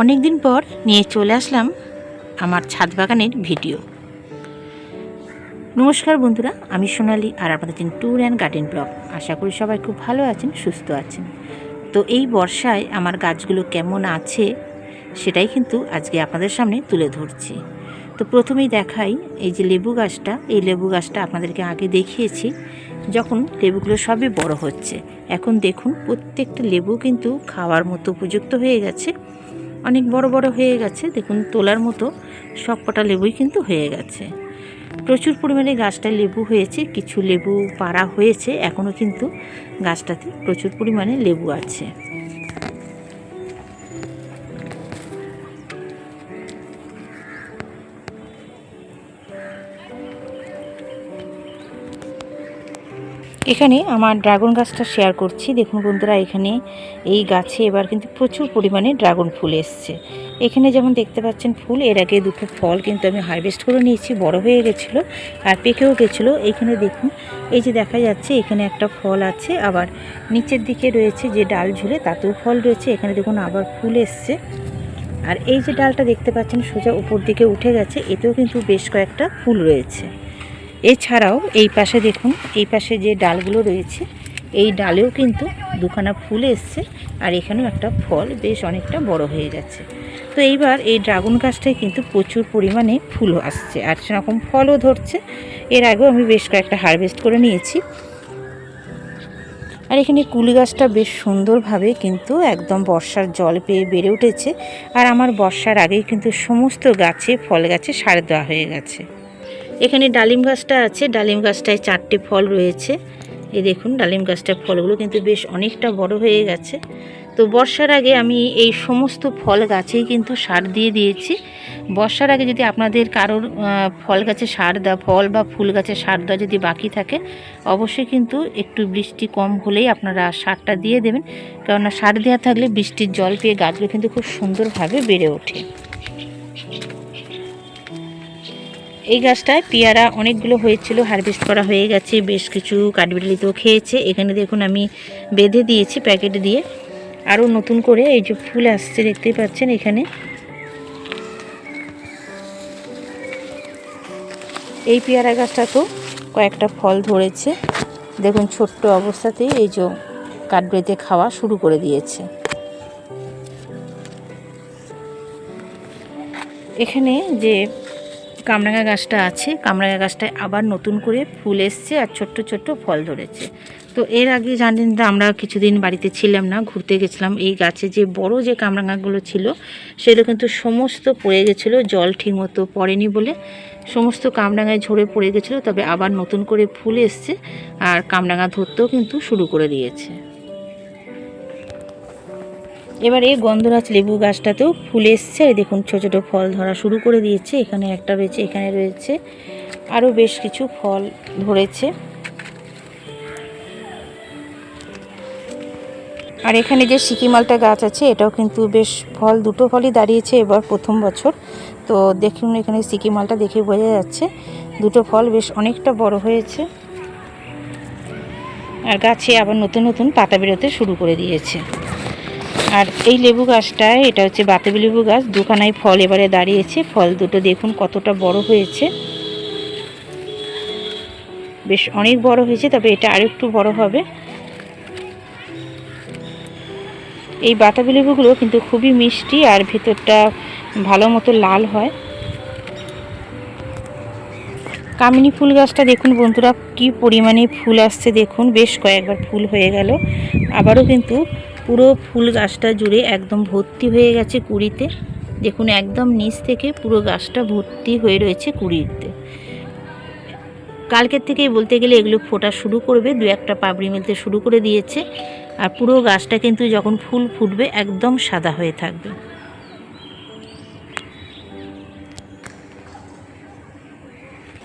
অনেক দিন পর নিয়ে চলে আসলাম আমার ছাদ বাগানের ভিডিও। নমস্কার বন্ধুরা, আমি সোনালি আর আপনাদের দিন ট্যুর অ্যান্ড গার্ডেন ব্লগ। আশা করি সবাই খুব ভালো আছেন, সুস্থ আছেন। তো এই বর্ষায় আমার গাছগুলো কেমন আছে সেটাই কিন্তু আজকে আপনাদের সামনে তুলে ধরছি। তো প্রথমেই দেখাই এই যে লেবু গাছটা। এই লেবু গাছটা আপনাদেরকে আগে দেখিয়েছি, যখন লেবুগুলো সবই বড় হচ্ছে। এখন দেখুন, প্রত্যেকটা লেবু কিন্তু খাওয়ার মতো উপযুক্ত হয়ে গেছে। অনেক বড় বড় হয়ে গেছে। দেখুন, তোলার মতো সব কটা লেবুই কিন্তু হয়ে গেছে। প্রচুর পরিমাণে গাছটা লেবু হয়েছে, কিছু লেবু পাড়া হয়েছে এখনও কিন্তু গাছটাতে প্রচুর পরিমাণে লেবু আছে। এখানে আমার ড্রাগন গাছটা শেয়ার করছি। দেখুন বন্ধুরা, এখানে এই গাছে এবার কিন্তু প্রচুর পরিমাণে ড্রাগন ফুল এসছে। এখানে যেমন দেখতে পাচ্ছেন ফুল, এর আগে দুটো ফল কিন্তু আমি হারভেস্ট করে নিয়েছি, বড় হয়ে গেছিল আর পেকেও গেছিল। এখানে দেখুন, এই যে দেখা যাচ্ছে, এখানে একটা ফল আছে, আবার নিচের দিকে রয়েছে যে ডাল ঝুলে, তাতেও ফল রয়েছে। এখানে দেখুন আবার ফুল এসছে। আর এই যে ডালটা দেখতে পাচ্ছেন, সোজা উপর দিকে উঠে গেছে, এতেও কিন্তু বেশ কয়েকটা ফুল রয়েছে। এছাড়াও এই পাশে দেখুন, এই পাশে যে ডালগুলো রয়েছে, এই ডালেও কিন্তু দুখানা ফুল এসছে আর এখানেও একটা ফল বেশ অনেকটা বড় হয়ে গেছে তো এইবার এই ড্রাগন গাছটায় কিন্তু প্রচুর পরিমাণে ফুলও আসছে আর সেরকম ফলও ধরছে। এর আগেও আমি বেশ কয়েকটা হারভেস্ট করে নিয়েছি। আর এখানে কুল গাছটা বেশ সুন্দরভাবে কিন্তু একদম বর্ষার জল পেয়ে বেড়ে উঠেছে। আর আমার বর্ষার আগেই কিন্তু সমস্ত গাছে, ফল গাছে সার দেওয়া হয়ে গেছে। এখানে ডালিম গাছটা আছে, ডালিম গাছটায় চারটে ফল রয়েছে। এই দেখুন, ডালিম গাছটার ফলগুলো কিন্তু বেশ অনেকটা বড় হয়ে গেছে। তো বর্ষার আগে আমি এই সমস্ত ফল গাছেই কিন্তু সার দিয়ে দিয়েছি। বর্ষার আগে যদি আপনাদের কারোর ফল গাছে সার দেওয়া, ফল বা ফুল গাছে সার দেওয়া যদি বাকি থাকে, অবশ্যই কিন্তু একটু বৃষ্টি কম হলেই আপনারা সারটা দিয়ে দেবেন। কেননা সার দেওয়া থাকলে বৃষ্টির জল পেয়ে গাছগুলো কিন্তু খুব সুন্দরভাবে বেড়ে ওঠে। এই গাছটায় পেয়ারা অনেকগুলো হয়েছিল হারভেস্ট করা হয়ে গেছে, বেশ কিছু কাঠবিড়ালিতেও খেয়েছে। এখানে দেখুন আমি বেঁধে দিয়েছি প্যাকেট দিয়ে। আরও নতুন করে এই যে ফুল আসছে দেখতেই পাচ্ছেন এখানে। এই পেয়ারা গাছটা তো কয়েকটা ফল ধরেছে। দেখুন ছোট্ট অবস্থাতেই এই যে কাঠবেড়িতে খাওয়া শুরু করে দিয়েছে। এখানে যে কামরাঙা গাছটা আছে। কামরাঙা গাছটায় আবার নতুন করে ফুল এসছে আর ছোট্ট ছোট্ট ফল ধরেছে। তো এর আগে জানেন তো আমরা কিছুদিন বাড়িতে ছিলাম না, ঘুরতে গেছিলাম। এই গাছে যে বড় যে কামরাঙাগুলো ছিল, সেগুলো কিন্তু সমস্ত পড়ে গেছিল, জল ঠিকমতো পড়েনি বলে। সমস্ত কামরাঙায় ঝরে পড়ে গেছিল, তবে আবার নতুন করে ফুল এসছে আর কামরাঙা ধরতেও কিন্তু শুরু করে দিয়েছে। এবার এই গন্ধরাজ লেবু গাছটাতেও ফুল এসছে। দেখুন, ছোটো ছোটো ফল ধরা শুরু করে দিয়েছে। এখানে একটা রয়েছে, এখানে রয়েছে। আরও বেশ কিছু ফল ধরেছে। আর এখানে যে সিকিমালটা গাছ আছে, এটাও কিন্তু বেশ ফল, দুটো ফলই দাঁড়িয়েছে এবার প্রথম বছর। তো দেখুন, এখানে সিকিমালটা দেখে বোঝা যাচ্ছে, দুটো ফল বেশ অনেকটা বড় হয়েছে। আর গাছে আবার নতুন নতুন পাতা বেরোতে শুরু করে দিয়েছে। আর এই লেবু গাছটায় এটা হচ্ছে বাতাবি লেবু গাছ, দুখানায় ফল এবারে দাঁড়িয়েছে। ফল দুটো দেখুন কতটা বড় হয়েছে। বেশ অনেক বড় হয়েছে, তবে এটা আরেকটু বড় হবে। এই বাতাবি লেবুগুলো কিন্তু খুবই মিষ্টি আর ভেতরটা ভালো মতো লাল হয়। কামিনী ফুল গাছটা দেখুন বন্ধুরা, কি পরিমাণে ফুল আসছে দেখুন। বেশ কয়েকবার ফুল হয়ে গেল। আবারও কিন্তু পুরো ফুল গাছটা জুড়ে একদম ভর্তি হয়ে গেছে কুড়িতে। দেখুন, একদম নিচ থেকে পুরো গাছটা ভর্তি হয়ে রয়েছে কুড়িতে। কালকের থেকেই বলতে গেলে এগুলো ফোটা শুরু করবে, দু একটা পাবড়ি মিলতে শুরু করে দিয়েছে। আর পুরো গাছটা কিন্তু যখন ফুল ফুটবে, একদম সাদা হয়ে থাকবে।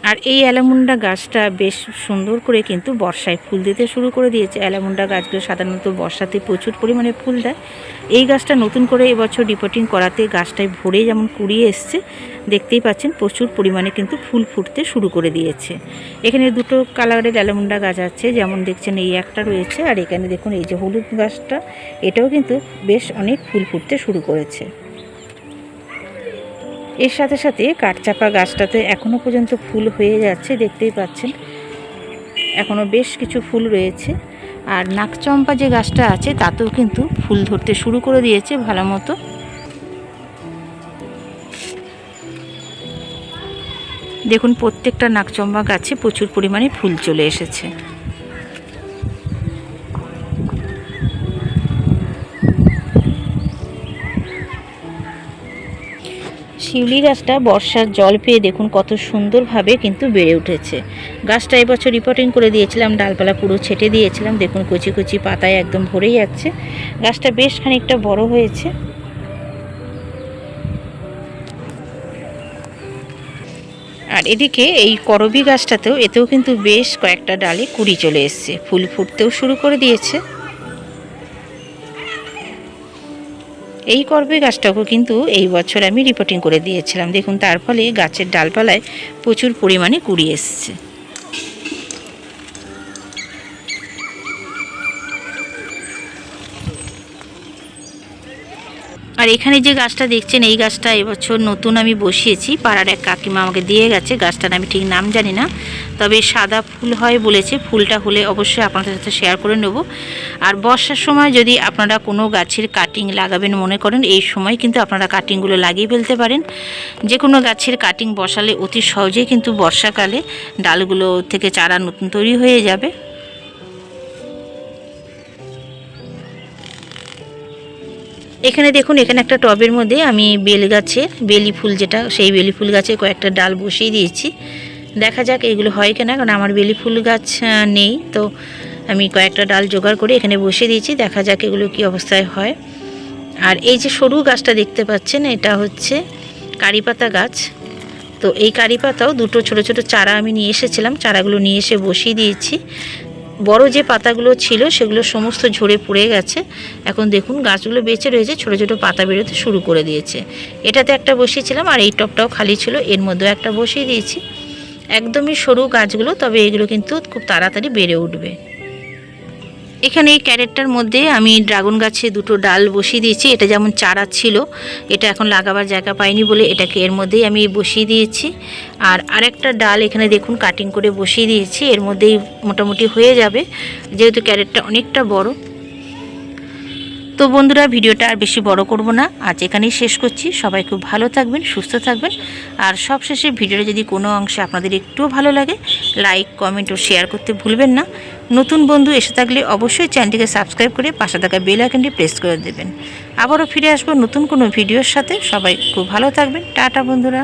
আর এই অ্যালামুন্ডা গাছটা বেশ সুন্দর করে কিন্তু বর্ষায় ফুল দিতে শুরু করে দিয়েছে। অ্যালামুন্ডা গাছগুলো সাধারণত বর্ষাতে প্রচুর পরিমাণে ফুল দেয়। এই গাছটা নতুন করে এবছর রিপোর্টিং করাতে গাছটায় ভরে যেমন কুড়িয়ে এসছে, দেখতেই পাচ্ছেন প্রচুর পরিমাণে কিন্তু ফুল ফুটতে শুরু করে দিয়েছে। এখানে দুটো কালারের অ্যালামুন্ডা গাছ আছে, যেমন দেখছেন এই একটা রয়েছে, আর এখানে দেখুন এই যে হলুদ গাছটা, এটাও কিন্তু বেশ অনেক ফুল ফুটতে শুরু করেছে। এর সাথে সাথে কাঠচাপা গাছটাতে এখনও পর্যন্ত ফুল হয়ে যাচ্ছে, দেখতেই পাচ্ছেন। এখনও বেশ কিছু ফুল রয়েছে। আর নাকচম্পা যে গাছটা আছে, তাতেও কিন্তু ফুল ধরতে শুরু করে দিয়েছে ভালো মতো। দেখুন, প্রত্যেকটা নাকচম্পা গাছে প্রচুর পরিমাণে ফুল চলে এসেছে। শিউলি গাছটা বর্ষার জল পেয়ে দেখুন কত সুন্দরভাবে কিন্তু বেড়ে উঠেছে। গাছটা এবছর রিপোর্টিং করে দিয়েছিলাম, ডালপালা পুরো ছেটে দিয়েছিলাম, দেখুন কচি কচি পাতায় একদম ভরে যাচ্ছে। গাছটা বেশ খানিকটা বড় হয়েছে। আর এদিকে এই করবি গাছটাতেও, এতেও কিন্তু বেশ কয়েকটা ডালে কুড়ি চলে এসছে। ফুল ফুটতেও শুরু করে দিয়েছে। এই কর্বে গাছটাকেও কিন্তু এই বছর আমি রিপোর্টিং করে দিয়েছিলাম। দেখুন, তার ফলে গাছের ডালপালায় প্রচুর পরিমাণে কুড়ি এসছে। আর এখানে যে গাছটা দেখছেন, এই গাছটা এবছর নতুন আমি বসিয়েছি। পাড়ার এক কাকিমা আমাকে দিয়ে গেছে। গাছটার আমি ঠিক নাম জানি না। তবে সাদা ফুল হয় বলেছে। ফুলটা হলে অবশ্যই আপনাদের সাথে শেয়ার করে নেব। আর বর্ষার সময় যদি আপনারা কোনো গাছের কাটিং লাগাবেন মনে করেন, এই সময় কিন্তু আপনারা কাটিংগুলো লাগিয়ে ফেলতে পারেন। যে কোনো গাছের কাটিং বসালে অতি সহজেই কিন্তু বর্ষাকালে ডালগুলো থেকে চারা নতুন তৈরি হয়ে যাবে। এখানে দেখুন, এখানে একটা টবের মধ্যে আমি বেল গাছে, বেলি ফুল যেটা, সেই বেলি ফুল গাছে কয়েকটা ডাল বসিয়ে দিয়েছি। দেখা যাক এগুলো হয় কিনা, কারণ আমার বেলি ফুল গাছ নেই। তো আমি কয়েকটা ডাল জোগাড় করে এখানে বসিয়ে দিয়েছি, দেখা যাক এগুলো কি অবস্থায় হয়। আর এই যে সরু গাছটা দেখতে পাচ্ছেন, এটা হচ্ছে কারি পাতা গাছ। তো এই কারি পাতাও দুটো ছোট ছোট চারা আমি নিয়ে এসেছিলাম, চারাগুলো নিয়ে এসে বসিয়ে দিয়েছি। বড় যে পাতাগুলো ছিল সেগুলো সমস্ত ঝরে পড়ে গেছে। এখন দেখুন গাছগুলো বেঁচে রয়েছে, ছোট ছোট পাতা বেরোতে শুরু করে দিয়েছে। এটাতে একটা বসিয়েছিলাম আর এই টপটাও খালি ছিল, এর মধ্যেও একটা বসিয়ে দিয়েছি। একদমই সরু গাছগুলো, তবে এগুলো কিন্তু খুব তাড়াতাড়ি বেড়ে উঠবে। এখানে এই ক্যারেটটার মধ্যে আমি ড্রাগন গাছে দুটো ডাল বসিয়ে দিয়েছি। এটা যেমন চারা ছিল, এটা এখন লাগাবার জায়গা পাইনি বলে এটাকে এর মধ্যেই আমি বসিয়ে দিয়েছি। আর আরেকটা ডাল এখানে দেখুন কাটিং করে বসিয়ে দিয়েছি। এর মধ্যেই মোটামুটি হয়ে যাবে। যেহেতু ক্যারেটটা অনেকটা বড় তো বন্ধুরা, ভিডিওটা আর বেশি বড় করব না। আজ এখানেই শেষ করছি। সবাই খুব ভালো থাকবেন, সুস্থ থাকবেন। আর সবশেষে ভিডিওটা যদি কোনো অংশে আপনাদের একটুও ভালো লাগে, লাইক, কমেন্ট ও শেয়ার করতে ভুলবেন না। নতুন বন্ধু এসে থাকলে অবশ্যই চ্যানেলটিকে সাবস্ক্রাইব করে পাশে থাকা বেল আইকনটি প্রেস করে দেবেন। আবারও ফিরে আসব নতুন কোনো ভিডিওর সাথে। সবাই খুব ভালো থাকবেন। টাটা বন্ধুরা।